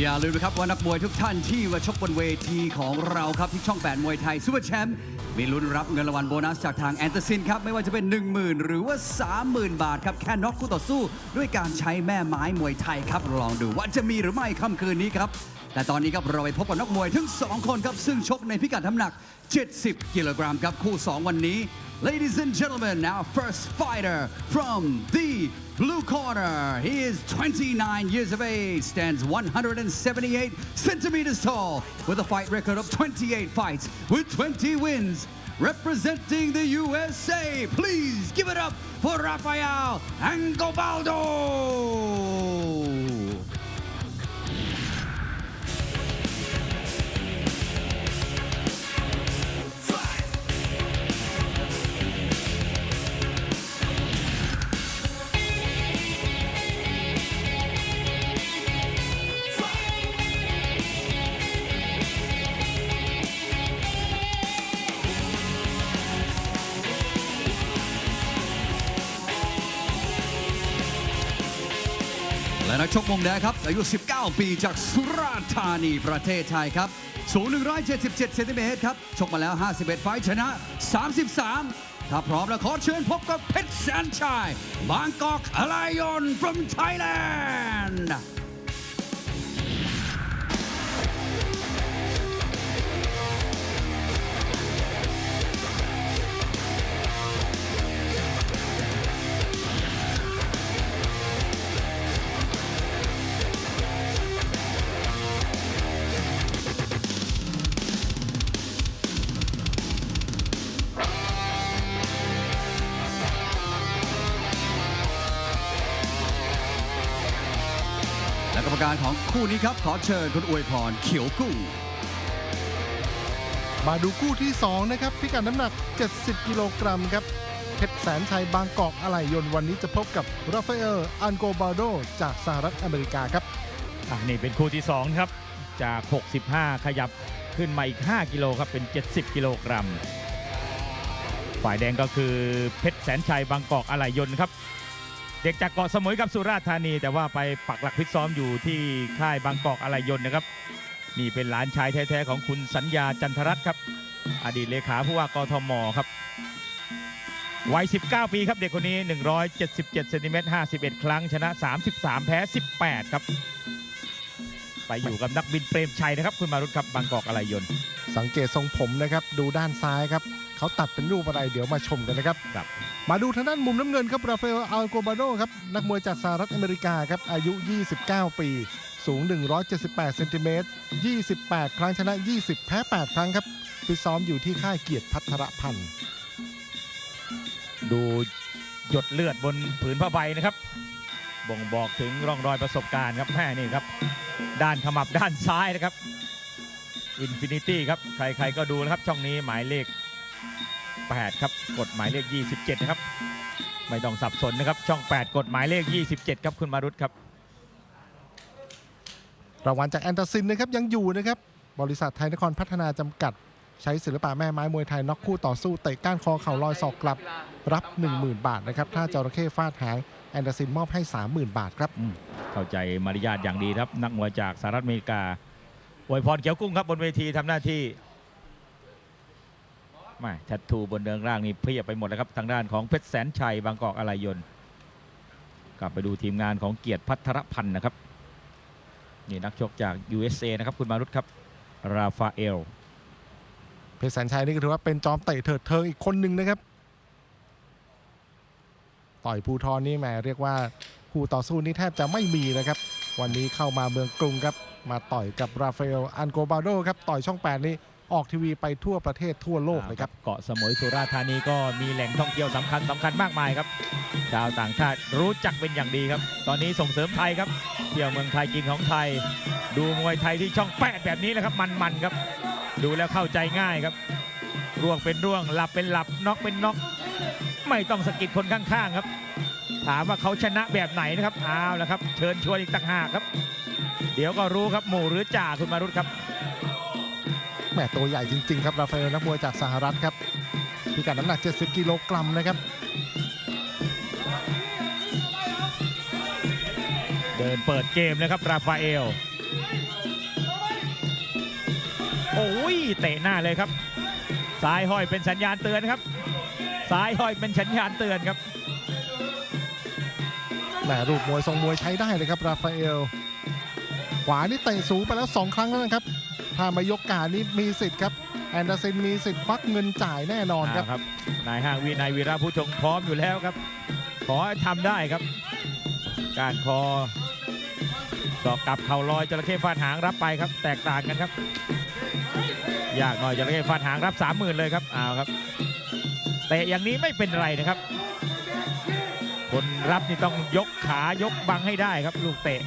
อย่าลืมนะครับว่านักมวยทุกท่านที่มาชกบนเวทีของเราครับที่ช่อง 8 มวยไทยซูเปอร์แชมป์มีลุ้นรับเงินรางวัลโบนัสจากทางแอนเตอร์ซินครับ ไม่ว่าจะเป็น 10,000 หรือว่า 30,000 บาทครับ แค่น็อกคู่ต่อสู้ ด้วยการใช้แม่ไม้มวยไทยครับ ลองดูว่าจะมีหรือไม่ค่ำคืนนี้ครับ แต่ตอนนี้ครับเราไปพบกับนักมวยทั้งสองคนครับ ซึ่งชกในพิกัดน้ำหนัก 70 กิโลกรัมครับคู่ 2 วันนี้ Ladies and gentlemen, our first fighter from the blue corner. He is 29 years of age, stands 178 centimeters tall, with a fight record of 28 fights with 20 wins. Representing the USA, please give it up for Rafael Angobaldo. นักชกมุมแดงครับ อายุ 19 ปีจากสุราษฎร์ธานีประเทศไทยครับ สูง 177 เซนติเมตรครับ ชกมาแล้ว 51 ไฟชนะ 33 ถ้าพร้อมแล้วขอเชิญพบกับเพชรแสนชัย บางกอกอลายอน from Thailand คู่นี้ครับ ขอเชิญคุณอวยพรเขียวกุ้ง มาดูคู่ที่ 2 นะครับ พิกัดน้ำหนัก 70 กิโลกรัมครับเพชรแสนชัยบางกอกอะไหล่ยนต์วันนี้จะพบกับราฟาเอลอันโกบาโดจากสหรัฐอเมริกาครับ อะนี่เป็นคู่ที่2ครับ จาก 65 ขยับขึ้นมาอีก 5 กิโลครับเป็น 70 กิโลกรัม ฝ่ายแดงก็คือเพชรแสนชัยบางกอกอะไหล่ยนต์ครับ เด็กจากเกาะสมุยกับสุราษฎร์ธานี แต่ว่าไปปักหลักฟิตซ้อมอยู่ที่ค่ายบางกอกอะไหล่ยนต์นะครับ นี่เป็นหลานชายแท้ๆของคุณสัญญาจันทรัตน์ครับ อดีตเลขาผู้ว่ากทมครับวัย 19 ปีครับเด็กคนนี้ 177เซนติเมตร51 ครั้ง ชนะ 33 แพ้ 18 ครับ ไปอยู่กับนักบินเปรมชัยนะครับ คุณมารุตครับบางกอกอะไรยนต์ สังเกตทรงผมนะครับ ดูด้านซ้ายครับ เขาตัดเป็นรูปอะไรเดี๋ยวมาชมกันนะครับ ครับ มาดูทางด้านมุมน้ำเงินครับราฟาเอลอัลโกบาโดครับนักมวยจากสหรัฐอเมริกาครับอายุ 29 ปี สูง 178เซนติเมตร28 ครั้งชนะ 20 แพ้ 8 ครั้งครับฟิตซ้อมอยู่ที่ค่ายเกียรติพัทรพันธ์ดูหยดเลือดบนผืนผ้าใบนะครับ บ่งบอกถึงร่องรอยประสบการณ์ครับแม่นี่ครับ ด้านขมับด้านซ้ายนะครับอินฟินิตี้ครับ ใครๆก็ดูนะครับ ช่องนี้หมายเลข 8 ครับกดหมายเลข 27 นะครับ ไม่ต้องสับสนนะครับ ช่อง 8กดหมายเลข 27 ครับคุณมารุตครับ รางวัลจากแอนตาซินนะครับยังอยู่นะครับ บริษัทไทยนครพัฒนาจำกัด ใช้ศิลปะแม่ไม้มวยไทยน็อกคู่ต่อสู้เตะก้านคอเข่าลอยศอกกลับ รับ 10,000 บาทนะครับ ถ้าจระเข้ฟาดหางแอนตาซินมอบให้ 30,000 บาทครับ เข้าใจมารยาทอย่างดีครับ นักมวยจากสหรัฐอเมริกาอวยพรเขียวกุ้งครับบนเวทีทำหน้าที่แม่แทททูบนเดืองร่างนี่เพียบไปหมดแล้วครับ ทางด้านของเพชรแสนชัยบางกอกอะไหล่ยน์กลับไปดูทีมงานของเกียรติพัทรพันธ์นะครับ นี่นักชกจาก USA นะครับคุณมารุตครับ ราฟาเอล เพชรแสนชัยนี่ก็ถือว่าเป็นจอมเตะเถิดเทิงอีกคนหนึ่งนะครับ ต่อยภูทรนี่แหมเรียกว่าคู่ต่อสู้นี่แทบจะไม่มีนะครับ วันนี้เข้ามาเมืองกรุงครับ มาต่อยกับราฟาเอลอันโกบาโดครับ ต่อยช่อง 8 นี่ ออกทีวีไปทั่วประเทศทั่วโลกเลยครับเกาะสมุยสุราษฎร์ธานีก็มีแหล่งท่องเที่ยวสำคัญสำคัญมากมายครับชาวต่างชาติรู้จักเป็นอย่างดีครับ ตอนนี้ส่งเสริมไทยครับเที่ยวเมืองไทยกินของไทย ดูมวยไทยที่ช่องแปดแบบนี้แหละครับมันๆครับ ดูแล้วเข้าใจง่ายครับร่วงเป็นร่วงหลับเป็นหลับน็อกเป็นน็อกไม่ต้องสะกิดคนข้างๆครับ ถามว่าเขาชนะแบบไหนนะครับเอาละครับ เชิญชวนอีกต่างหากครับ เดี๋ยวก็รู้ครับหมู่หรือจ่าคุณมารุตครับ แหมตัวใหญ่จริง ๆ ครับราฟาเอลนักมวยจากสหรัฐครับพิกัดน้ำหนัก 70 กิโลกรัมนะครับ เดินเปิดเกมเลยครับราฟาเอล โอ้ยเตะหน้าเลยครับซ้ายห้อยเป็นสัญญาณเตือนครับซ้ายห้อยเป็นสัญญาณเตือนครับแหมรูปมวยทรงมวยใช้ได้เลยครับราฟาเอล ขวานี่เตะสูงไปแล้ว 2 ครั้งแล้วนะครับ ถ้ามายกการนี้มีสิทธิ์ครับแอนเดอร์เซนมีสิทธิ์ควักเงินจ่ายแน่นอนครับรบนายห้างวีนายวีระผู้ชงพร้อมอยู่แล้วครับ ขอให้ทำได้ครับ การคอสอกกลับเข่าลอยจระเข้ฟาดหางรับไปครับ แตกต่างกันครับ ยากหน่อยจระเข้ฟาดหางรับสามหมื่นเลยครับเอาครับเตะอย่างนี้ไม่เป็นไรนะครับ คนรับนี่ต้องยกขายกบังให้ได้ครับ ลูกเตะ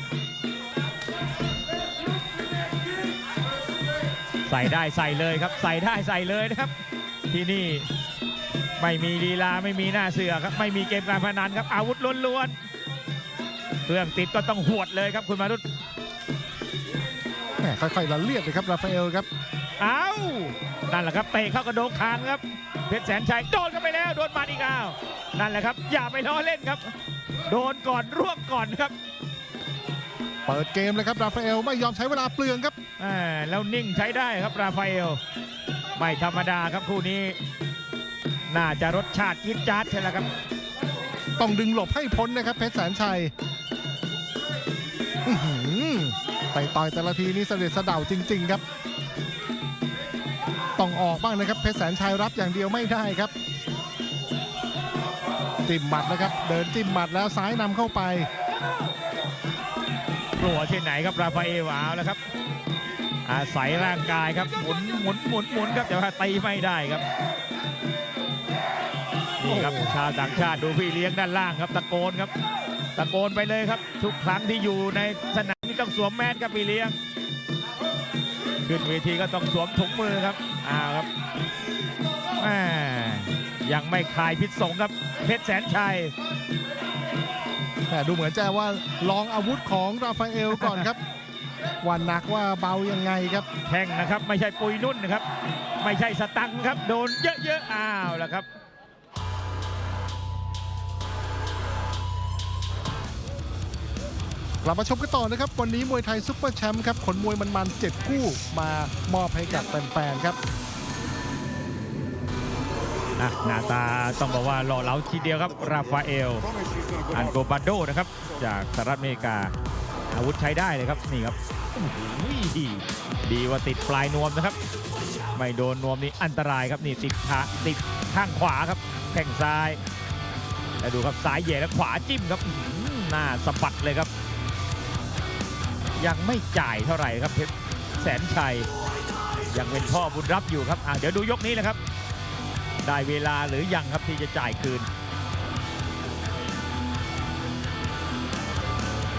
ส่ได้ใส่เลยครับ ใส่ได้ใส่เลยนะครับ ที่นี่ไม่มีลีลาไม่มีหน้าเสือครับ ไม่มีเกมการพนันครับ อาวุธล้วนๆเครื่องติดก็ต้องหวดเลยครับคุณมารุตแหมค่อยๆละเลียดเลยครับราฟาเอลครับเอานั่นแหละครับเตะเข้ากระโดงคางครับเพชรแสนชัยโดนกันไปแล้วโดนมาอีกอ้าวนั่นแหละครับ อย่าไปล้อเล่นครับ โดนก่อนร่วงก่อนครับ เปิดเกมเลยครับราฟาเอลไม่ยอมใช้เวลาเปลืองครับอ่า แล้วนิ่งใช้ได้ครับราฟาเอลไม่ธรรมดาครับคู่นี้ น่าจะรสชาติยิดจัดใช่แล้วครับ ต้องดึงหลบให้พ้นนะครับเพชรแสนชัยอื้อหือต่อยต่อยแต่ละทีนี่เสด็จสะเดาจริง ๆ ครับ ต้องออกบ้างนะครับเพชรแสนชัยรับอย่างเดียวไม่ได้ครับจิ้มหมัดนะครับ เดินจิ้มหมัดแล้วซ้ายนำเข้าไปกลัวที่ไหนครับราฟาเอลเอาแล้วครับ อาศัยร่างกายครับหมุนหมุนหมุนหมุนครับแต่ว่าตีไม่ได้ครับนี่ครับโอ้โหชาวต่างชาติดูพี่เลี้ยงด้านล่างครับตะโกนครับ ตะโกนไปเลยครับ ทุกครั้งที่อยู่ในสนามนี่ต้องสวมแมสครับพี่เลี้ยง ขึ้นเวทีก็ต้องสวมถุงมือครับอ้าวครับแม่ยังไม่คลายพิษสงครับ เพชรแสนชัยแต่ดูเหมือนจะว่าลองอาวุธของราฟาเอลก่อนครับ ว่าหนักว่าเบายังไงครับแท่งนะครับ ไม่ใช่ปุยนุ่นนะครับ ไม่ใช่สตังค์ครับ โดนเยอะๆอ้าวแล้วครับกลับมาชมกันต่อนะครับ วันนี้มวยไทยซุปเปอร์แชมป์ครับขนมวยมันๆ7คู่มามอบให้กับแฟนๆครับนะหน้าตาต้องบอกว่าหล่อเหลาทีเดียวครับ ราฟาเอล อันโกบาโดนะครับ จากสหรัฐอเมริกา อาวุธใช้ได้เลยครับ นี่ครับโอ้โห ดีว่าติดปลายนวมนะครับ ไม่โดนนวมนี่อันตรายครับนี่ติดขาติดข้างขวาครับแข้งซ้ายแล้วดูครับซ้ายเหย่แล้วขวาจิ้มครับหน้าสะบัดเลยครับ ยังไม่จ่ายเท่าไหร่ครับเพชรแสนชัย ยังเป็นพ่อบุญรับอยู่ครับอะเดี๋ยวดูยกนี้นะครับ ได้เวลาหรือยังครับที่จะจ่ายคืน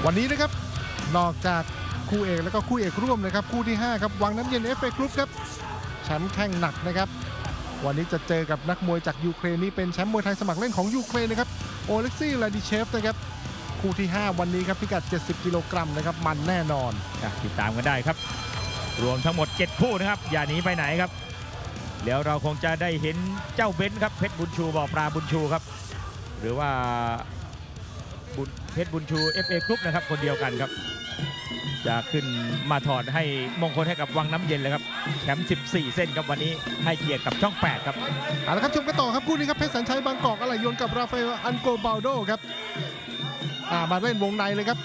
วันนี้นะครับนอกจาก คู่เอกแล้วก็คู่เอกร่วมนะครับคู่ที่ 5 ครับ วังน้ำเย็นเอฟเอกรุ๊ปครับแชมป์แข่งหนักนะครับ วันนี้จะเจอกับนักมวยจากยูเครนนี่เป็นแชมป์มวยไทยสมัครเล่นของยูเครนนะครับโอเล็กซี่ลาดิเชฟนะครับคู่ที่ 5 วันนี้ครับพิกัด 70 กิโลกรัมนะครับมันแน่นอนอะติดตามกันได้ครับ รวมทั้งหมด 7 คู่นะครับ อย่าหนีไปไหนครับ เดี๋ยวเราคงจะได้เห็นเจ้าเบนซ์ครับเพชรบุญชูบอกปลาบุญชูครับ หรือว่าบุญเพชรบุญชู FA กรุ๊ปนะครับคนเดียวกันครับ จะขึ้นมาถอดให้มงคลให้กับวังน้ำเย็นเลยครับแชมป์14 เส้นครับวันนี้ให้เกียรติกับช่อง 8 ครับ เอาละครับชมกันต่อครับคู่นี้ครับเพชรสัญชัยบางกอกอะไรยนต์กับราฟาเอลอันโกบาโดครับอ่ามาเล่นวงในเลยครับ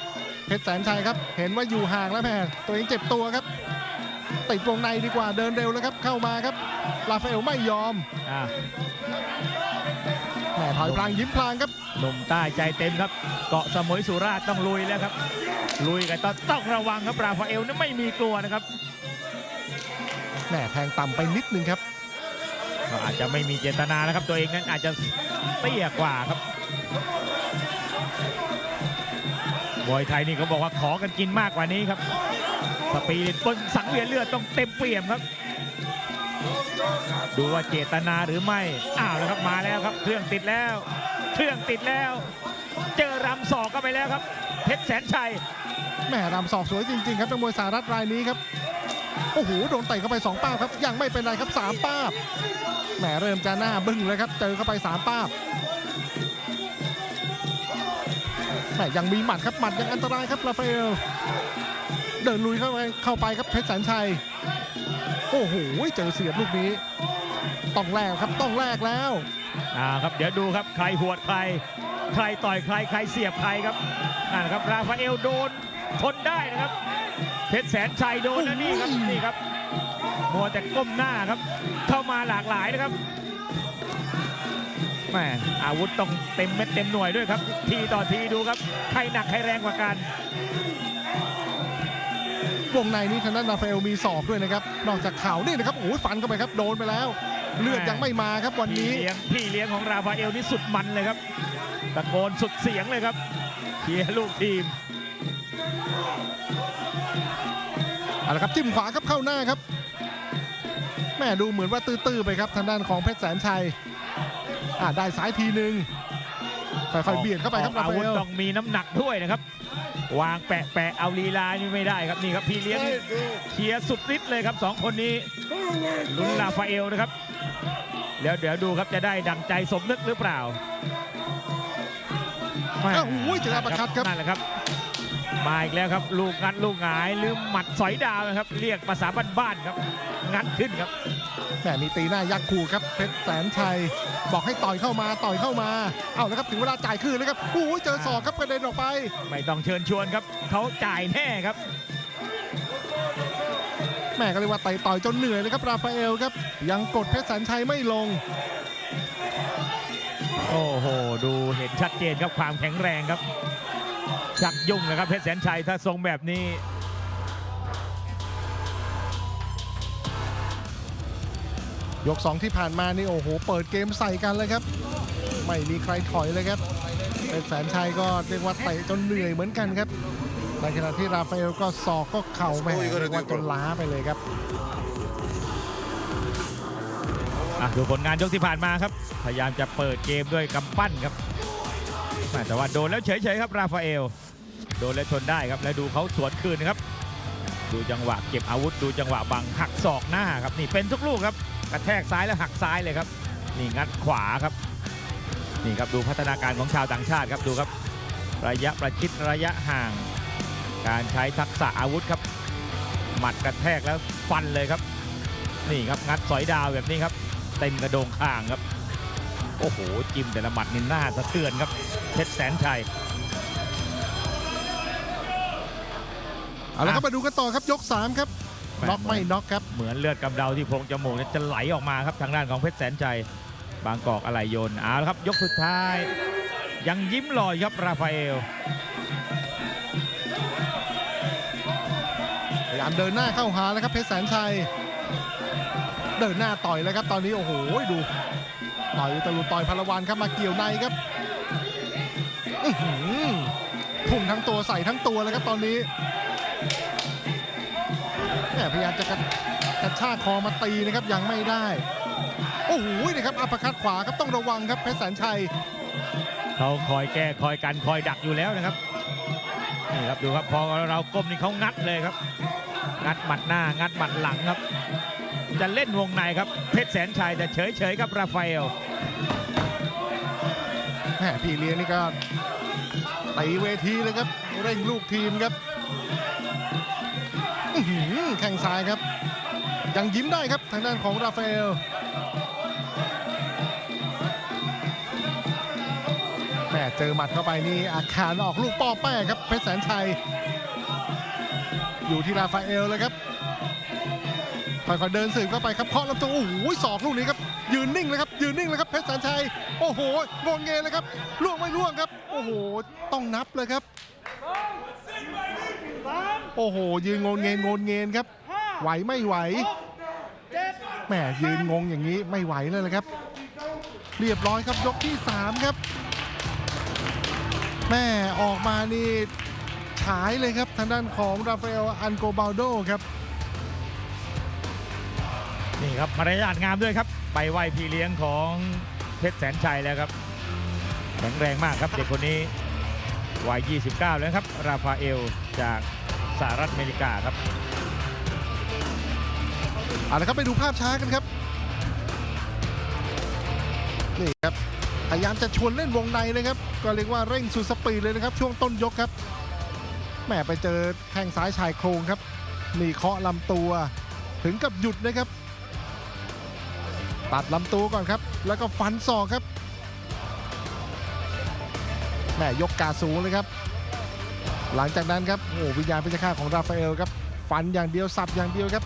เพชรแสนชัยครับ เห็นว่าอยู่ห่างแล้วแม่ตัวเองเจ็บตัวครับติดวงในดีกว่าเดินเร็วแล้วครับ เข้ามาครับราฟาเอลไม่ยอมอ่าแหมถอยพลางยิ้มพลางครับหนุ่มใต้ใจเต็มครับ เกาะสมุยสุราษฎร์ต้องลุยแล้วครับ ลุยกันต้องต้องระวังครับราฟาเอลนั้นไม่มีกลัวนะครับแหมแทงต่ำไปนิดนึงครับ ก็อาจจะไม่มีเจตนานะครับ ตัวเองนั้นอาจจะเตี้ยกว่าครับมวยไทยนี่เขาบอกว่าขอกันกินมากกว่านี้ครับ สปีริตปนสังเวียนเลือดต้องเต็มเปี่ยมครับ ดูว่าเจตนาหรือไม่ อ้าวแล้วครับมาแล้วครับ เครื่องติดแล้ว เครื่องติดแล้ว เจอรำศอกเข้าไปแล้วครับเพ ชรแสนชัยแหมรำศอกสวยจริงๆครับนักมวยสหรัฐรายนี้ครับโอ้โหโดนเตะเข้าไป 2 ป้าบครับยังไม่เป็นไรครับ 3 ป้าบแหมเริ่มจะหน้าบึ้งเลยครับเจอเข้าไป 3 ป้าบแหมยังมีหมัดครับหมัดยังอันตรายครับราฟาเอลเดินลุยเข้าไปเข้าไปครับเพชรแสนชัยโอ้โหเจอเสียบลูกนี้ต้องแลกครับต้องแลกแล้วอ่าครับเดี๋ยวดูครับใครหวดใคร ใครต่อยใครใครเสียบใครครับ นั่นครับราฟาเอลโดนทนได้นะครับ เพชรแสนชัยโดนนะนี่ครับนี่ครับมัวแต่ก้มหน้าครับ เข้ามาหลากหลายนะครับแหมอาวุธต้องเต็มเม็ดเต็มหน่วยด้วยครับ ทีต่อทีดูครับใครหนักใครแรงกว่ากันวงในนี้ทางด้านราฟาเอลมีศอกด้วยนะครับนอกจากเข่านี่นะครับโอ้ยฟันเข้าไปครับโดนไปแล้ว เลือดยังไม่มาครับวันพี่นี้เลี้ยงพี่เลี้ยงของราฟาเอลนี่สุดมันเลยครับตะโกนสุดเสียงเลยครับ เชียร์ลูกทีมเอาละครับจิ้มขวาครับเข้าหน้าครับแม่ดูเหมือนว่าตื้อๆไปครับทางด้านของเพชรแสนชัยอ่าได้ซ้ายทีหนึ่งค่อยๆเบียดเข้าไปครับอราอกอาฟาวุธเอลต้องมีน้ำหนักด้วยนะครับ วางแปะแปะเอาลีลานี่ไม่ได้ครับนี่ครับพี่เลี้ยงนี่เชียร์สุดฤทธิ์เลยครับสองคนนี้ลุ้นราฟาเอลนะครับ แล้วเดี๋ยวดูครับจะได้ดังใจสมนึกหรือเปล่าแม่ อ้าวโอ้ยเจออัปเปอร์คัตครับนั่นแหละครับ มาอีกแล้วครับ ลูกงัดลูกหงายหรือหมัดสอยดาวนะครับ เรียกภาษาบ้านๆครับ งัดขึ้นครับแม่มีตีหน้ายักษ์ขู่ครับเพชรแสนชัยบอกให้ต่อยเข้ามาต่อยเข้ามาเอาแล้วครับถึงเวลาจ่ายคืนแล้วครับโอ้ยเจอศอกครับกระเด็นออกไป ไม่ต้องเชิญชวนครับเขาจ่ายแน่ครับแม่ก็เรียกว่าไต่ต่อยจนเหนื่อยเลยครับราฟาเอลครับ ยังกดเพชรแสนชัยไม่ลง โอ้โห ดูเห็นชัดเจนครับความแข็งแรงครับ ชักยุ่งนะครับเพชรแสนชัยถ้าทรงแบบนี้ ยก 2 ที่ผ่านมานี่โอ้โห เปิดเกมใส่กันเลยครับ ไม่มีใครถอยเลยครับเพชรแสนชัยก็เรียกว่าเตะจนเหนื่อยเหมือนกันครับในขณะที่ราฟาเอลก็ศอกก็เข่าไปเรียกว่าจนล้าไปเลยครับ อะดูผลงานยกที่ผ่านมาครับ พยายามจะเปิดเกมด้วยกำปั้นครับแต่ว่าโดนแล้วเฉยๆครับราฟาเอลโดนแล้วทนได้ครับ แล้วดูเขาสวนคืนครับ ดูจังหวะเก็บอาวุธดูจังหวะบังหักศอกหน้าครับนี่เป็นทุกลูกครับกระแทกซ้ายแล้วหักซ้ายเลยครับ นี่งัดขวาครับ นี่ครับดูพัฒนาการของชาวต่างชาติครับดูครับ ระยะประชิดระยะห่าง การใช้ทักษะอาวุธครับ หมัดกระแทกแล้วฟันเลยครับ นี่ครับงัดสอยดาวแบบนี้ครับ เต็มกระโดงข้างครับ โอ้โห จิ้มแต่ละหมัดนี่หน้าสะเทือนครับเพชรแสนชัยเอาละครับมาดูกันต่อครับยก 3 ครับแม่น็อกไม่น็อกครับเหมือนเลือดกำเดาที่โพรงจมูกเนี่ยจะไหลออกมาครับทางด้านของเพชรแสนชัยบางกอกอะไหลโยนเอาละครับ ยกสุดท้าย ยังยิ้มหล่ออยู่ครับราฟาเอลพยายามเดินหน้าเข้าหาแล้วครับเพชรแสนชัย เดินหน้าต่อยแล้วครับตอนนี้โอ้โหดูต่อยตะลุต่อยพลวันครับมาเกี่ยวในครับอื้อหือพุ่งทั้งตัวใส่ทั้งตัวเลยครับตอนนี้แหมพยายามจะกระกระชากคอมาตีนะครับยังไม่ได้ โอ้โหนะครับอัปเปร์คัดขวาครับต้องระวังครับเพชรแสนชัยเขาคอยแก้คอยกันคอยดักอยู่แล้วนะครับนี่ครับดูครับพอเราก้มนี่เขางัดเลยครับ งัดหมัดหน้างัดหมัดหลังครับ จะเล่นวงในครับเพชรแสนชัยแต่เฉยๆครับราฟาเอลแหมพี่เลี้ยงนี่ก็ตีเวทีเลยครับ เร่งลูกทีมครับแข่งซ้ายครับ ยังยิ้มได้ครับทางด้านของราฟาเอลแหมเจอหมัดเข้าไปนี่อาคารออกลูกป้อแป้ครับเพชรแสนชัย อยู่ที่ราฟาเอลเลยครับ ค่อยๆเดินสืบเข้าไปครับเคาะลำตัวโอ้โหศอกลูกนี้ครับยืนนิ่งเลยครับยืนนิ่งเลยครับเพชรแสนชัยโอ้โหงงเงเลยครับล่วงไม่ล่วงครับ โอ้โหต้องนับเลยครับ โอ้โห ยืนงงเงนงงเงนครับ ไหวไม่ไหวแหมยืนงงอย่างนี้ไม่ไหวเลยเลยครับ เรียบร้อยครับยกที่ 3 ครับแม่ออกมานี่ฉายเลยครับทางด้านของราฟาเอลอันโกบาลโดครับ นี่ครับมารยาทงามด้วยครับ ไปไหวพี่เลี้ยงของเพชรแสนชัยแล้วครับ แข็งแรงมากครับเด็กคนนี้วัย 29 แล้วครับ ราฟาเอลจากสหรัฐอเมริกาครับ เอาละครับไปดูภาพช้ากันครับ นี่ครับ พยายามจะชวนเล่นวงในเลยครับ ก็เรียกว่าเร่งสุดสปีดเลยนะครับ ช่วงต้นยกครับแหมไปเจอแข้งซ้ายชายโครงครับ นี่เคาะลำตัว ถึงกับหยุดนะครับ ตัดลำตัวก่อนครับ แล้วก็ฟันศอกครับแม่ยกกาสูงเลยครับ หลังจากนั้นครับโอ้วิญญาณพิชฆาตของราฟาเอลครับ ฟันอย่างเดียวสับอย่างเดียวครับ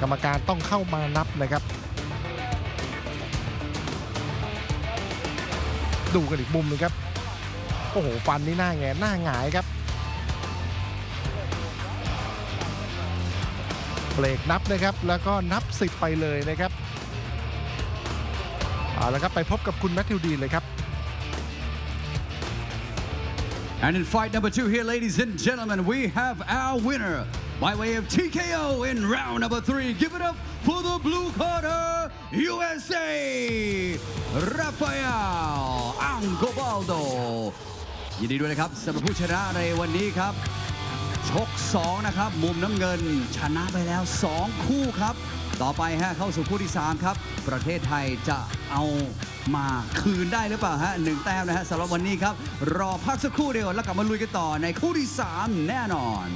กรรมการต้องเข้ามานับนะครับ ดูกันอีกมุมหนึงครับโอ้โหฟันนี่หน้าแงหน้าหงายครับ เบรกนับนะครับ แล้วก็นับ 10 ไปเลยนะครับเอาละครับไปพบกับคุณแมทธิวดีเลยครับ And in fight number two here, ladies and gentlemen, we have our winner by way of TKO in round number three. Give it up for the blue corner, USA, Rafael Angobaldo. ยินดีด้วยนะครับสำหรับผู้ชนะในวันนี้ครับ ชก 2 นะครับ มุมน้ำเงิน ชนะไปแล้ว 2 คู่ครับ ต่อไปฮะเข้าสู่คู่ที่ 3 ครับ ประเทศไทยจะเอามาคืนได้หรือเปล่าฮะหนึ่งแต้มนะฮะสำหรับวันนี้ครับ รอพักสักครู่เดียวแล้วกลับมาลุยกันต่อในคู่ที่ 3 แน่นอน